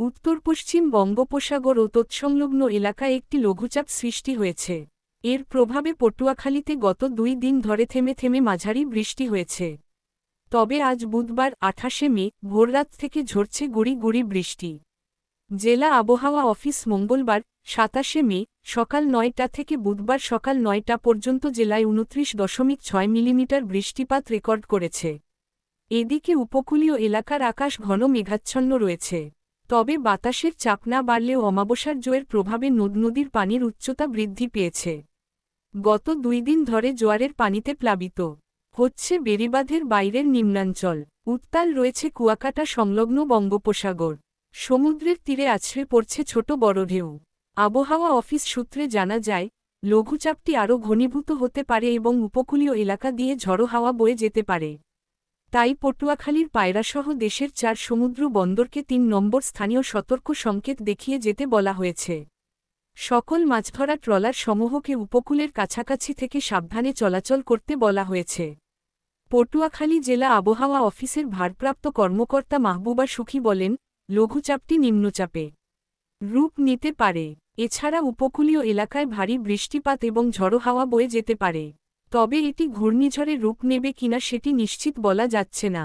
উত্তর পশ্চিম বঙ্গোপসাগর ও তৎসংলগ্ন এলাকায় একটি লঘুচাপ সৃষ্টি হয়েছে। এর প্রভাবে পটুয়াখালীতে গত দুই দিন ধরে থেমে থেমে মাঝারি বৃষ্টি হয়েছে। তবে আজ বুধবার আঠাশে মে, ভোররাত থেকে ঝরছে গুড়ি গুড়ি বৃষ্টি। জেলা আবহাওয়া অফিস মঙ্গলবার, সাতাশে মে, সকাল নয়টা থেকে বুধবার সকাল নয়টা পর্যন্ত জেলায় উনত্রিশ দশমিক ছয় মিলিমিটার বৃষ্টিপাত রেকর্ড করেছে। এদিকে উপকূলীয় এলাকার আকাশ ঘন মেঘাচ্ছন্ন রয়েছে। তবে বাতাসের চাপ না বাড়লেও অমাবস্যার জোয়ের প্রভাবে নদ নদীর পানির উচ্চতা বৃদ্ধি পেয়েছে। গত দুই দিন ধরে জোয়ারের পানিতে প্লাবিত হচ্ছে বেড়িবাঁধের বাইরের নিম্নাঞ্চল। উত্তাল রয়েছে কুয়াকাটা সংলগ্ন বঙ্গোপসাগর। সমুদ্রের তীরে আছড়ে পড়ছে ছোট বড় ঢেউ। আবহাওয়া অফিস সূত্রে জানা যায়, লঘুচাপটি আরও ঘনীভূত হতে পারে এবং উপকূলীয় এলাকা দিয়ে ঝড়ো হাওয়া বয়ে যেতে পারে। তাই পটুয়াখালীর পায়রাসহ দেশের চার সমুদ্র বন্দরকে তিন নম্বর স্থানীয় সতর্ক সংকেত দেখিয়ে যেতে বলা হয়েছে। সকল মাছধরা ট্রলার সমূহকে উপকূলের কাছাকাছি থেকে সাবধানে চলাচল করতে বলা হয়েছে। পটুয়াখালী জেলা আবহাওয়া অফিসের ভারপ্রাপ্ত কর্মকর্তা মাহবুবা সুখী বলেন, লঘুচাপটি নিম্নচাপে। রূপ নিতে পারে। এছাড়া উপকূলীয় এলাকায় ভারী বৃষ্টিপাত এবং ঝড়ো হাওয়া বয়ে যেতে পারে। তবে এটি ঘূর্ণিঝড়ে রূপ নেবে কিনা সেটি নিশ্চিত বলা যাচ্ছে না।